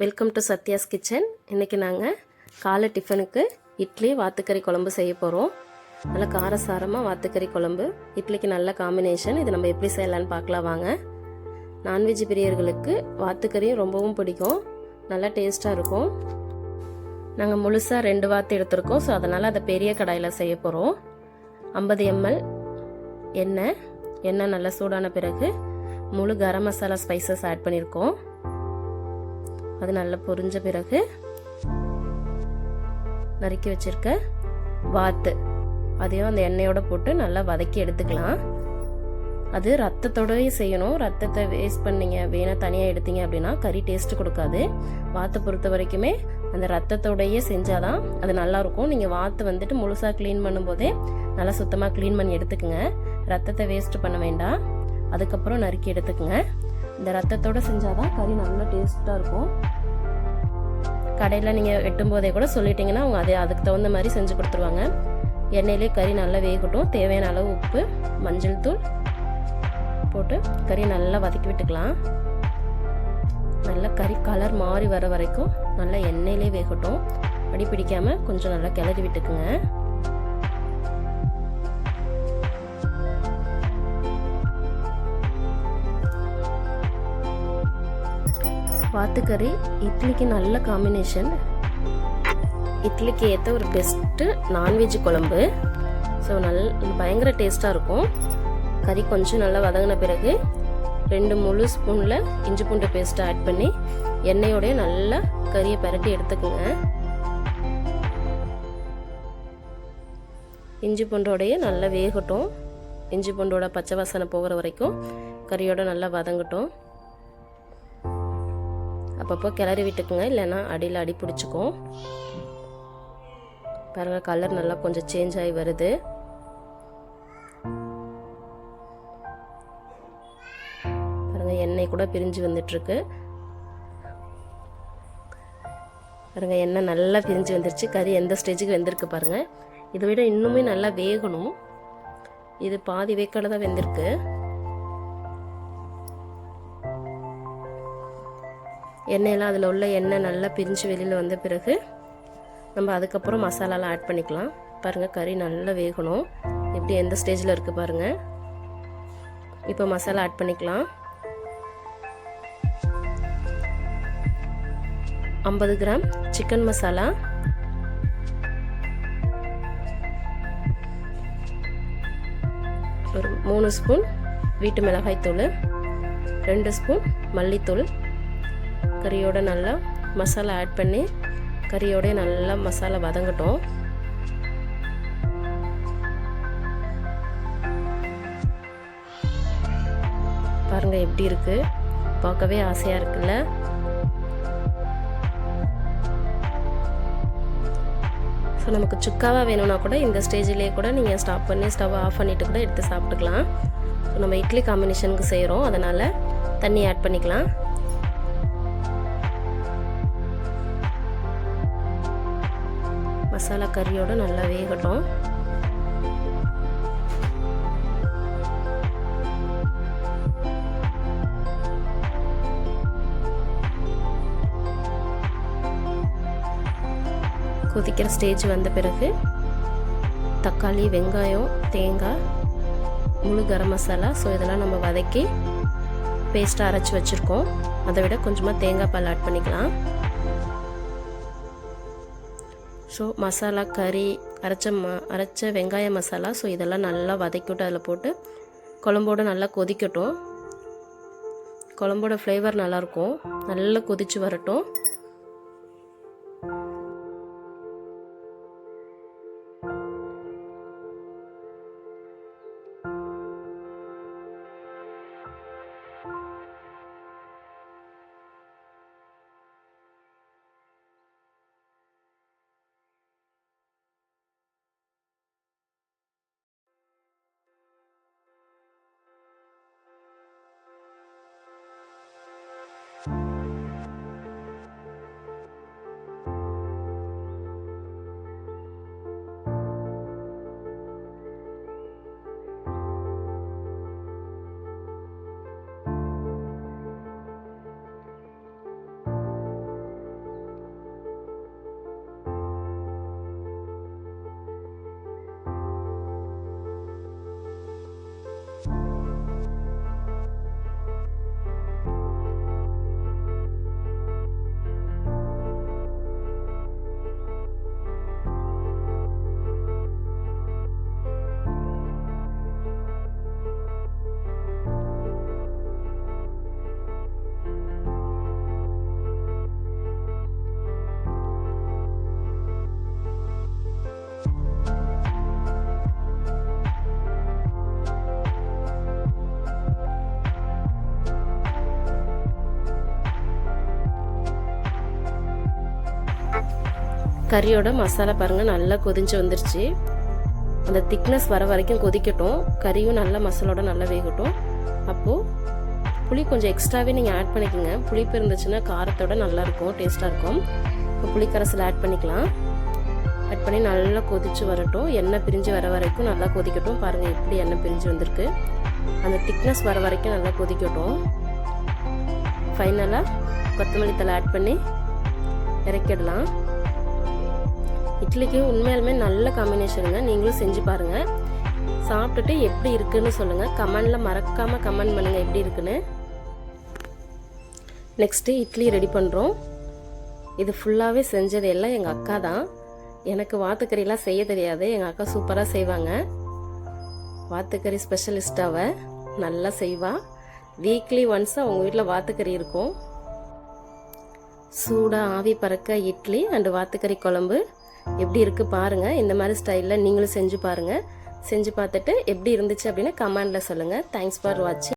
Welcome to Sathya's kitchen இன்றைக்கி நாங்கள் காலை டிஃபனுக்கு இட்லி வாத்துக்கறி குழம்பு செய்ய போகிறோம் நல்லா காரசாரமாக வாத்துக்கறி குழம்பு. இட்லிக்கு நல்ல காம்பினேஷன் இது நம்ம எப்படி செய்யலான்னு பார்க்கலாம் வாங்க. நான்வெஜ் பிரியர்களுக்கு வாத்துக்கறியும் ரொம்பவும் பிடிக்கும். நல்லா டேஸ்ட்டாக இருக்கும். நாங்கள் முழுசாக ரெண்டு வாத்து எடுத்திருக்கோம். ஸோ அதனால் அதை பெரிய கடாயில் செய்ய போகிறோம் ஐம்பது எம்எல் எண்ணெய். எண்ணெய் நல்லா சூடான பிறகு முழு கரம் மசாலா ஸ்பைசஸ் ஆட் பண்ணியிருக்கோம் அது நல்லா பொரிஞ்ச பிறகு நறுக்கி வச்சிருக்க வாத்து. அதையும் அந்த எண்ணெயோட போட்டு நல்லா வதக்கி எடுத்துக்கலாம். அது ரத்தத்தோடவே செய்யணும். ரத்தத்தை வேஸ்ட் பண்ணீங்க வேணா தனியாக எடுத்தீங்க அப்படின்னா கறி டேஸ்ட் கொடுக்காது. வாத்தை பொறுத்த வரைக்குமே அந்த ரத்தத்தோடையே செஞ்சாதான் அது நல்லாயிருக்கும் நீங்கள் வாத்து வந்துட்டு முழுசாக க்ளீன் பண்ணும்போதே நல்லா சுத்தமாக க்ளீன் பண்ணி எடுத்துக்கோங்க. ரத்தத்தை வேஸ்ட் பண்ண வேண்டாம். அதுக்கப்புறம் நறுக்கி எடுத்துக்கோங்க. இந்த ரத்தத்தோட செஞ்சாதான் கறி நல்லா டேஸ்ட்டாக இருக்கும். கடையில் நீங்கள் வெட்டும் போதே கூட சொல்லிட்டீங்கன்னா அவங்க அதே அதுக்கு தகுந்த மாதிரி செஞ்சு கொடுத்துருவாங்க. எண்ணெயிலே கறி நல்லா வேகட்டும். தேவையான அளவு உப்பு மஞ்சள் தூள் போட்டு கறி நல்லா வதக்கி விட்டுக்கலாம். நல்லா கறி கலர் மாறி வர வரைக்கும் நல்லா எண்ணெயிலே வேகட்டும். அடி பிடிக்காமல் கொஞ்சம் நல்லா கிளறி விட்டுக்குங்க. வாத்துக்கறி இட்லிக்கு நல்ல காம்பினேஷன் இட்லிக்கு ஏற்ற ஒரு பெஸ்ட்டு நான்வெஜ் குழம்பு. ஸோ நல் பயங்கர டேஸ்ட்டாக இருக்கும். கறி கொஞ்சம் நல்லா வதங்கின பிறகு ரெண்டு முழு ஸ்பூனில் இஞ்சி பூண்டு பேஸ்ட்டை ஆட் பண்ணி எண்ணெயோடய நல்லா கறியை பரட்டி எடுத்துக்கோங்க. இஞ்சி பூண்டோடைய நல்லா வேகட்டும். இஞ்சி பூண்டோட பச்சை வாசனை போகிற வரைக்கும் கறியோட நல்லா வதங்கட்டும். அப்பப்போ கிளறி விட்டுக்குங்க இல்லைன்னா அடியில் அடி பிடிச்சிக்கும். பாருங்கள் கலர் நல்லா கொஞ்சம் சேஞ்ச் ஆகி வருது. பாருங்கள் எண்ணெய் கூட பிரிஞ்சு வந்துட்டுருக்கு. பாருங்கள் எண்ணெய் நல்லா பிரிஞ்சு வந்துருச்சு. கறி எந்த ஸ்டேஜுக்கு வெந்திருக்கு பாருங்கள் இதை விட இன்னுமே நல்லா வேகணும். இது பாதி வேக்காடு தான் வெந்திருக்கு. எண்ணெயெல்லாம் அதில் உள்ள எண்ணெய் நல்லா பிரிஞ்சு வெளியில் வந்த பிறகு நம்ம அதுக்கப்புறம் மசாலாலாம் ஆட் பண்ணிக்கலாம். பாருங்கள் கறி நல்லா வேகணும். எப்படி எந்த ஸ்டேஜில் இருக்குது பாருங்கள் இப்போ மசாலா ஆட் பண்ணிக்கலாம். ஐம்பது கிராம் சிக்கன் மசாலா ஒரு மூணு ஸ்பூன் வீட்டு மிளகாய் தூள் ரெண்டு ஸ்பூன் மல்லித்தூள். கறியோட நல்லா மசாலா ஆட் பண்ணி கறியோட நல்லா மசாலா வதங்கட்டும். பாருங்க எப்படி இருக்கு. பார்க்கவே ஆசையா இருக்குல்ல? ஸோ நமக்கு சுக்காவாக வேணும்னா கூட இந்த ஸ்டேஜ்லேயே கூட நீங்கள் ஸ்டாப் பண்ணி ஸ்டவ் ஆஃப் பண்ணிவிட்டு கூட எடுத்து சாப்பிட்டுக்கலாம். ஸோ நம்ம இட்லி காம்பினேஷனுக்கு செய்கிறோம் அதனால் தண்ணி ஆட் பண்ணிக்கலாம். மசாலா கறியோட நல்லா வேகட்டும். கொதிக்கிற ஸ்டேஜ் வந்த பிறகு தக்காளி வெங்காயம் தேங்காய் முழு கரம் மசாலா ஸோ இதெல்லாம் நம்ம வதக்கி பேஸ்ட்டாக அரைச்சி வச்சுருக்கோம். அதை விட கொஞ்சமாக தேங்காய் பால் ஆட் பண்ணிக்கலாம். ஸோ மசாலா கறி அரைச்ச ம அரைச்ச வெங்காய மசாலா ஸோ இதெல்லாம் நல்லா வதக்கிவிட்டு அதில் போட்டு குழம்போடு நல்லா கொதிக்கட்டும். குழம்போட ஃப்ளேவர் நல்லாயிருக்கும் நல்லா கொதித்து வரட்டும். கறியோட மசாலா பாருங்கள் நல்லா கொதிஞ்சு வந்துருச்சு. அந்த திக்னஸ் வர வரைக்கும் கொதிக்கட்டும். கறியும் நல்லா மசாலோட நல்லா வேகட்டும். அப்போது புளி கொஞ்சம் எக்ஸ்ட்ராவே நீங்கள் ஆட் பண்ணிக்கோங்க. புளிப்பு இருந்துச்சுன்னா காரத்தோட நல்லாயிருக்கும் டேஸ்ட்டாக இருக்கும். இப்போ புளிக்கரசில் ஆட் பண்ணிக்கலாம். ஆட் பண்ணி நல்லா கொதிச்சு வரட்டும். எண்ணெய் பிரிஞ்சு வர வரைக்கும் நல்லா கொதிக்கட்டும். பாருங்கள் எப்படி எண்ணெய் பிரிஞ்சு வந்திருக்கு. அந்த திக்னஸ் வர வரைக்கும் நல்லா கொதிக்கட்டும். ஃபைனலாக கொத்தமல்லி தலை ஆட் பண்ணி இறக்கிடலாம். இட்லிக்கு உண்மையாலுமே நல்ல காம்பினேஷனுங்க நீங்களும் செஞ்சு பாருங்கள் சாப்பிட்டுட்டு எப்படி இருக்குன்னு சொல்லுங்கள் கமெண்டில் மறக்காமல் கமெண்ட் பண்ணுங்கள் எப்படி இருக்குன்னு. நெக்ஸ்ட்டு இட்லி ரெடி பண்ணுறோம் இது ஃபுல்லாகவே செஞ்சது எல்லாம் எங்கள் அக்கா தான். எனக்கு வாத்துக்கறிலாம் செய்ய தெரியாது. எங்கள் அக்கா சூப்பராக செய்வாங்க. வாத்துக்கறி ஸ்பெஷலிஸ்ட் நல்லா செய்வாள் வீக்லி ஒன்ஸ் அவங்க வீட்டில் வாத்துக்கறி இருக்கும். சூடாக ஆவி பறக்க இட்லி அண்டு வாத்துக்கறி குழம்பு. எப்படி இருக்குது பாருங்கள் இந்த மாதிரி ஸ்டைலில் நீங்களும் செஞ்சு பாருங்கள் செஞ்சு பார்த்துட்டு எப்படி இருந்துச்சு அப்படின்னு கமெண்டில் சொல்லுங்கள் தேங்க்ஸ் ஃபார் வாட்சிங்